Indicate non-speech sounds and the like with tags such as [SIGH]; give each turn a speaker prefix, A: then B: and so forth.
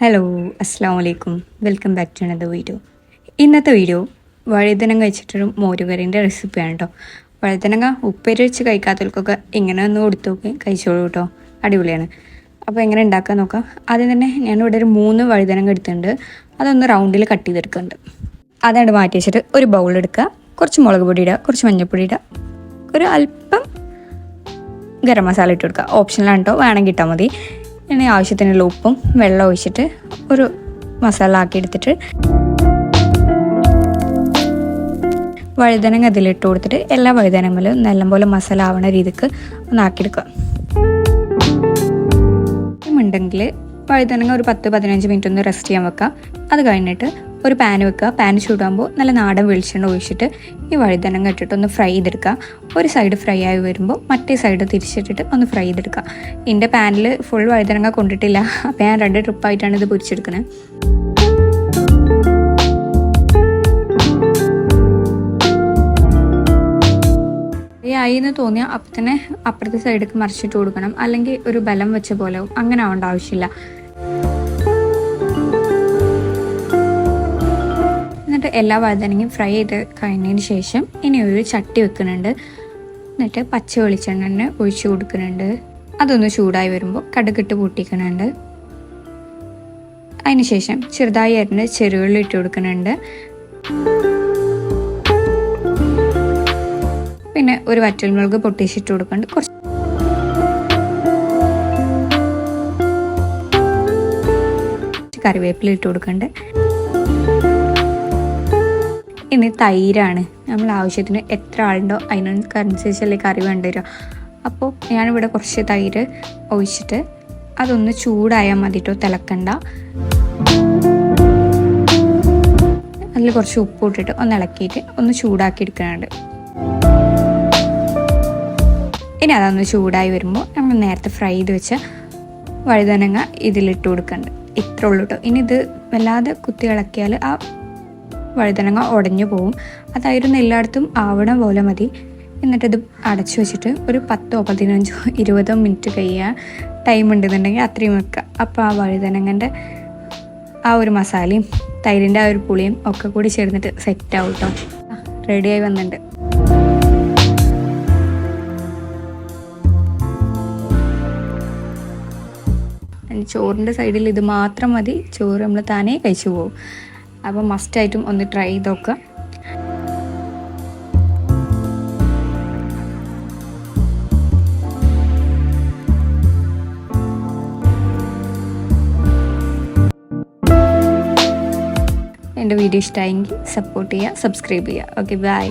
A: Hello അസ്സാം വലൈക്കും welcome back to another video ഇന്നത്തെ വീഡിയോ വഴുതനങ്ങ വെച്ചിട്ടൊരു മോരുകറിന്റെ റെസിപ്പിയാണ് കേട്ടോ വഴുതനങ്ങ ഉപ്പേരി വെച്ച് കഴിക്കാത്തവർക്കൊക്കെ ഇങ്ങനെ ഒന്ന് കൊടുത്തു നോക്കി കഴിച്ചോളൂ കേട്ടോ അടിപൊളിയാണ്. അപ്പോൾ എങ്ങനെ ഉണ്ടാക്കാൻ നോക്കാം. ആദ്യം തന്നെ ഞാനിവിടെ ഒരു മൂന്ന് വഴുതനങ്ങ എടുത്തിട്ടുണ്ട്. അതൊന്ന് റൗണ്ടിൽ കട്ട് ചെയ്തെടുക്കുന്നുണ്ട്. അതാണ് മാറ്റി വെച്ചിട്ട് ഒരു ബൗൾ എടുക്കുക. കുറച്ച് മുളക് പൊടി ഇടുക കുറച്ച് മഞ്ഞൾപ്പൊടി ഇടുക. ഒരു അല്പം ഗരം മസാല ഇട്ട് കൊടുക്കുക. ഓപ്ഷനിലാണ് കേട്ടോ വേണമെങ്കിൽ ഇട്ടാൽ മതി. ഇനി ആവശ്യത്തിനുള്ള ഉപ്പും വെള്ളം ഒഴിച്ചിട്ട് ഒരു മസാല ആക്കി എടുത്തിട്ട് വഴുതനങ്ങ അതിലിട്ട് കൊടുത്തിട്ട് എല്ലാ വഴുതനങ്ങളും നല്ലപോലെ മസാല ആവണ രീതിക്ക് ഒന്ന് ആക്കിയെടുക്കുക. ഉണ്ടെങ്കിൽ വഴുതനങ്ങ ഒരു പത്ത് പതിനഞ്ച് മിനിറ്റ് ഒന്ന് റെസ്റ്റ് ചെയ്യാൻ വെക്കാം അത് കഴിഞ്ഞിട്ട് ഒരു പാൻ വെക്കുക. പാൻ ചൂടാകുമ്പോൾ നല്ല നാടൻ വെളിച്ചെണ്ണ ഒഴിച്ചിട്ട് ഈ വഴുതനങ്ങ ഇട്ടിട്ട് ഒന്ന് ഫ്രൈ ചെയ്തെടുക്കുക. ഒരു സൈഡ് ഫ്രൈ ആയി വരുമ്പോൾ മറ്റേ സൈഡ് തിരിച്ചിട്ടിട്ട് ഒന്ന് ഫ്രൈ ചെയ്തെടുക്കുക. എന്റെ പാനിൽ ഫുൾ വഴുതനങ്ങ കൊണ്ടിട്ടില്ല. അപ്പോൾ ഞാൻ രണ്ട് ട്രിപ്പായിട്ടാണ് ഇത് പൊരിച്ചെടുക്കുന്നത്. ആയി എന്ന് തോന്നിയാൽ അപ്പം തന്നെ അപ്പുറത്തെ സൈഡിലേക്ക് മറിച്ചിട്ട് കൊടുക്കണം. അല്ലെങ്കിൽ ഒരു ബലം വെച്ച പോലെ അങ്ങനെ ആവേണ്ട ആവശ്യമില്ല. എല്ലാ വഴുതനങ്ങയും ഫ്രൈ ചെയ്ത് കഴിഞ്ഞതിന് ശേഷം ഇനി ഒരു ചട്ടി വെക്കുന്നുണ്ട്. എന്നിട്ട് പച്ച വെളിച്ചെണ്ണ തന്നെ ഒഴിച്ചു കൊടുക്കുന്നുണ്ട്. അതൊന്ന് ചൂടായി വരുമ്പോൾ കടുകിട്ട് പൊട്ടിക്കുന്നുണ്ട്. അതിനുശേഷം ചെറുതായി അരിഞ്ഞ് ചെറുകളിൽ ഇട്ട് കൊടുക്കുന്നുണ്ട്. പിന്നെ ഒരു വറ്റൽമുളക് പൊട്ടിച്ചിട്ട് കൊടുക്കുന്നുണ്ട്. കുറച്ച് കറിവേപ്പില ഇട്ട് കൊടുക്കുന്നുണ്ട്. ഇനി തൈരാണ്. നമ്മൾ ആവശ്യത്തിന് എത്ര ആളുണ്ടോ അതിനനുസരിച്ചല്ലേ കറി വേണ്ടി വരിക അപ്പോൾ ഞാനിവിടെ കുറച്ച് തൈര് ഒഴിച്ചിട്ട് അതൊന്ന് ചൂടായാൽ മതി കേട്ടോ തിളക്കണ്ട. അതിൽ കുറച്ച് ഉപ്പ് ഇട്ടിട്ട് ഒന്ന് ഇളക്കിയിട്ട് ഒന്ന് ചൂടാക്കി എടുക്കുന്നുണ്ട് ഇനി അതൊന്ന് ചൂടായി വരുമ്പോൾ നമ്മൾ നേരത്തെ ഫ്രൈ ചെയ്ത് വെച്ച വഴുതനങ്ങ ഇതിലിട്ട് കൊടുക്കുന്നുണ്ട്. ഇത്ര ഉള്ളൂ കേട്ടോ ഇനി ഇത് വല്ലാതെ കുത്തി ഇളക്കിയാൽ ആ വഴുതനങ്ങ ഉടഞ്ഞു പോവും. അതായിരുന്നു എല്ലായിടത്തും ആവണ പോലെ മതി. എന്നിട്ടിത് അടച്ചു വെച്ചിട്ട് ഒരു പത്തോ പതിനഞ്ചോ [LAUGHS] ഇരുപതോ മിനിറ്റ് കഴിയാൻ ടൈം ഉണ്ടെന്നുണ്ടെങ്കിൽ അത്രയും വെക്കുക. അപ്പോൾ ആ വഴുതനങ്ങന്റെ ആ ഒരു മസാലയും തൈരിന്റെ ആ ഒരു പുളിയും ഒക്കെ കൂടി ചേർന്നിട്ട് സെറ്റ് ആവും കേട്ടോ റെഡിയായി വന്നിട്ടുണ്ട്. ചോറിന്റെ സൈഡിൽ ഇത് മാത്രം മതി. ചോറ് നമ്മൾ താനേ കഴിച്ചു പോകും അപ്പോൾ മസ്റ്റായിട്ടും ഒന്ന് ട്രൈ ചെയ്ത് നോക്കുക. എന്റെ വീഡിയോ ഇഷ്ടമായെങ്കിൽ സപ്പോർട്ട് ചെയ്യുക സബ്സ്ക്രൈബ് ചെയ്യുക. Okay bye